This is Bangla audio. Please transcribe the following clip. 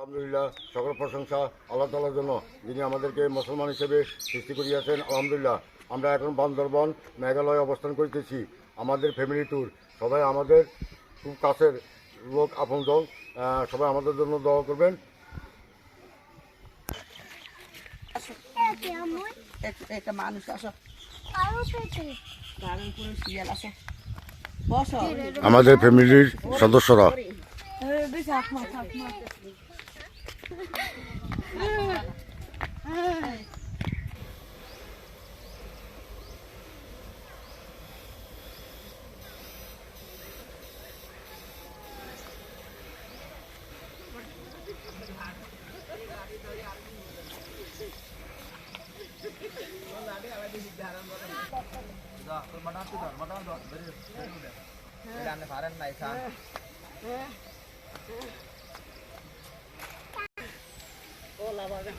আলহামদুলিল্লাহ সকল প্রশংসা আল্লাহ তালার জন্য। যিনি আমাদেরকে মুসলমান হিসেবে সৃষ্টি করিয়াছেন আলহামদুলিল্লাহ। আমরা এখন বান্দরবন মেঘালয়ে অবস্থান করিতেছি। আমাদের ফ্যামিলি ট্যুর সবাই আমাদের খুব কাছের লোক আপনজন সবাই আমাদের জন্য দোয়া করবেন। একটা মানুষ আসো। Sudah, sudah, sudah, naik. Hola, baga.